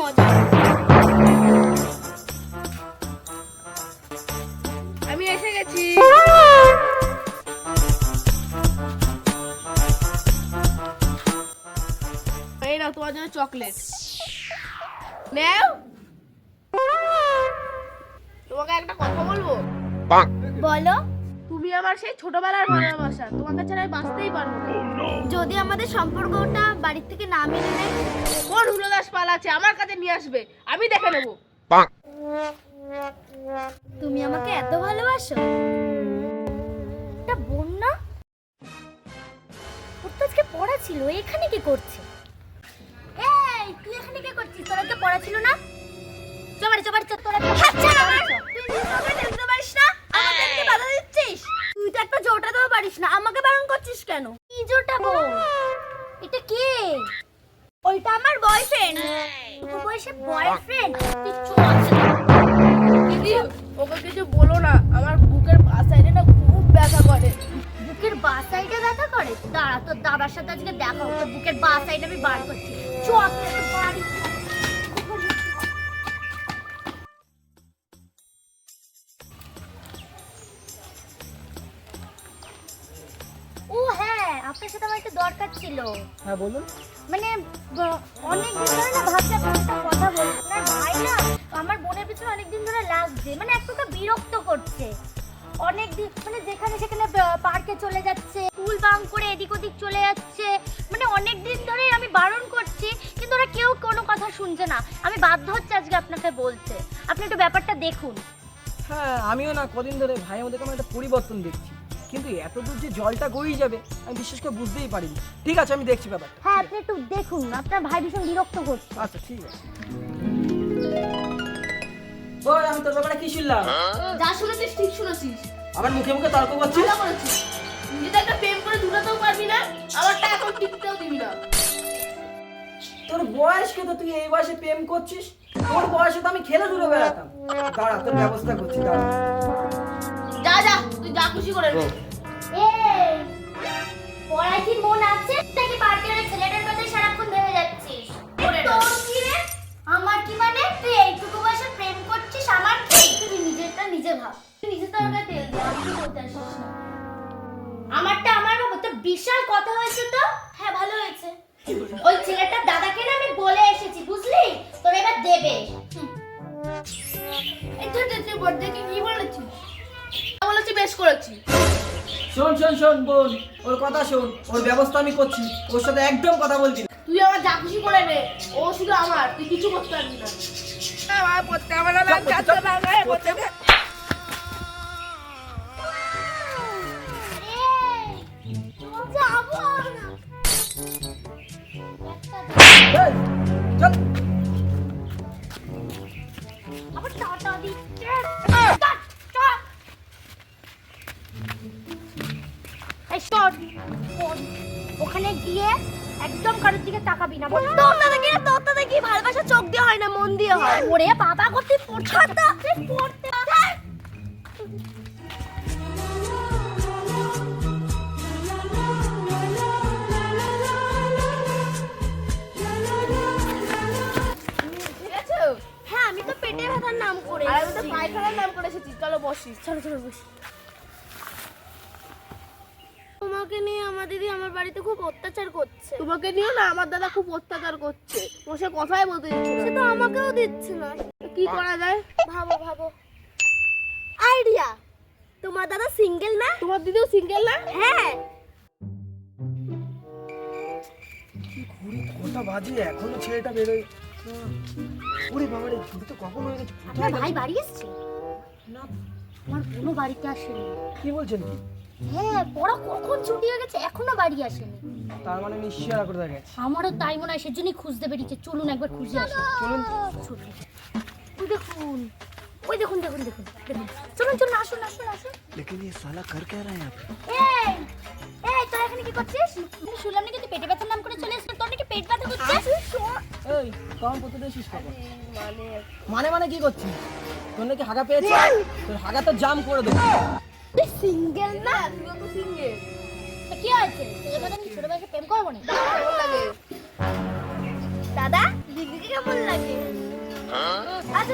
মজা। আমি এসে গেছি। এই নাও তোমার জন্য চকলেট। নেও। তোমাকে একটা কথা বলব? বলো। তুমি আমার সেই ছোটবেলার ভালোবাসা তোমাকে ছাড়া আমি বাঁচতেই পারব না। যদি আমাদের সম্পর্কটা বাড়ির থেকে না মেনে নেয়? কোন হুলোদাস পাল আছে আমার কাছে নিয়ে আসবে আমি দেখে নেব। তুমি আমাকে এত ভালোবাসো? এটা বোন না? ওর তো আজকে পড়া ছিল এখানে কি করছে? এই তুই এখানে কি করছিস? তোর আজকে পড়া ছিল না? চবার চবার তোরা না আমাকে বারণ করছিস কেন? কি জোটাবো এটা কে? ওইটা আমার বয়ফ্রেন্ড তোর বয়সে বয়ফ্রেন্ড তুই চল দিদি ওকে কিছু বলো না আমার বুকের সাইডে না খুব ব্যথা করে। বুকের বা সাইডে ব্যথা করে? দাঁড়া তোর দাদার সাথে আজকে দেখা হবে। বুকের বা সাইডে আমি বার করছি। চল বাড়ি আপনার সাথে আমার একটা দরকার ছিল। হ্যাঁ বলুন। মানে অনেক দিন ধরে না ভাবছি আপনার সাথে কথা বলব। আপনার ভাই না আমার বোনের পিছনে অনেক দিন ধরে লাগছে। মানে এক প্রকার বিরক্ত করছে। অনেক দিন মানে যেখানে সেখানে পার্কে চলে যাচ্ছে স্কুল বাং করে এদিক ওদিক চলে যাচ্ছে। মানে অনেক দিন ধরে আমি বারণ করছি কিন্তু ওরা কেউ কোনো কথা শুনছে না। আমি বাধ্য হচ্ছে আজকে আপনাকে বলতে। আপনি একটু ব্যাপারটা দেখুন। হ্যাঁ আমিও না কদিন ধরে ভাইয়ের মধ্যে কেমন একটা পরিবর্তন দেখছি। কিন্তু এত দূর যে জলটা গড়িয়ে যাবে আমি বিশেষ করে বুঝতেই পারিনি। ঠিক আছে আমি দেখছি ব্যাপার হ্যাঁ আপনি একটু দেখুন আপনার ভাই ভীষণ বিরক্ত করছে আচ্ছা ঠিক আছে। ওই আমি তোর ব্যাপারে কি শুনলাম? যা শুনেছিস ঠিক শুনেছিস। আবার মুখে মুখে তর্ক করছিস? ভালো করেছিস। নিজে তো একটা প্রেম করে দুটাতেও পারবি না আমারটা এখন টিকতেও দিবি না। তোর বয়সকে তো তুই এই বয়সে প্রেম করছিস? তোর বয়সে তো আমি খেলে দূরে বেড়াতাম। দাঁড়া তোর ব্যবস্থা করছি দাঁড়া। যা যা। তুই যা খুশি করে নে। এই পড়ায় কি মন আছে নাকি পার্কের ওই ছেলেটার কথা সারাক্ষণ ভেবে যাচ্ছিস? তোর কি রে? আমার কি মানে? তুই এইটুকু বয়সে প্রেম করছিস আমার কি? তুই নিজেরটা নিজে ভাব। তুই নিজে তেল দে আমি বলতে আসিস না। আমারটা আমার বাবা তো বিশাল কথা হয়েছে তো? হ্যাঁ ভালো হয়েছে। ওই ছেলেটার দাদাকে না শোন শোন শোন বোন ওর কথা শোন ওর ব্যবস্থা আমি করছি ওর সাথে একদম কথা বলছি না। তুই আমার যা খুশি করে নে ও শুধু আমার তুই কিছু করতে পারবি না। আমার পড়তে আমার পড়তে ওখানে গিয়ে একদম কারোর দিকে তাকাবি না তোরটা দেখি তোরটা দেখি ভালোবাসা চোখ দিয়ে হয় না মন দিয়ে হয়। ওরে বাবা তুই পড়তে পড়তে হ্যাঁ। আমি তো পেটে ব্যথার নাম করে আর আমি তো পায়খানার নাম করে এসেছি। চলো বসিস চলো চলো বসি। তোমাকে নিয়ে আমার দিদি আমার বাড়িতে খুব অত্যাচার করছে। তোমাকে নিয়েও না আমার দাদা খুব অত্যাচার করছে। বসে কথাই বলতে দিচ্ছে সে তো আমাকেও দিচ্ছে না। কি করা যায়? ভাবো ভাবো। আইডিয়া! তোমার দাদা সিঙ্গেল না? তোমার দিদিও সিঙ্গেল না? হ্যাঁ। ঘুরি কটা বাজে এখনও ছেলেটা বেরোয়। ওরে বাবা রে ছুটি তো কখন হয়ে গেছে? আপনার ভাই বাড়ি এসছে? না। আমার কোনো বাড়িতে আসেনি। কি বলছেন? কি হ্যাঁ পড়া কখন ছুটি হয়ে গেছে এখনো বাড়ি আসেনি তার মানে নিশ্চয়ই আর কোথায় গেছে আমারও তাই মনে হয় সেজন্যই খুঁজতে বেরিয়েছে চলুন একবার খুঁজে আসি চলুন চলুন ওই দেখুন ওই দেখুন দেখুন দেখুন দেখুন চলুন চলুন আসুন আসুন আসুন लेकिन ये साला कर क्या रहा है यहाँ पे এই এই তোরা এখানে কি করছিস আমি শুনলাম নাকি তুই পেটে ব্যথার নাম করে চলে এসেছিস তোর নাকি পেট ব্যথা করছে এই কম করতে দিয়েছিস কখন মানে মানে মানে কি করছিস তোর নাকি হাগা পেয়েছে তোর হাগা তো জাম করে দেবো তুই সিঙ্গেল না? তুইও তো সিঙ্গেল কি হয়েছে? তোদের কথা আমি ছোটবেলাকে প্রেম করব না দাদা দিদিকে কেমন লাগে? আচ্ছা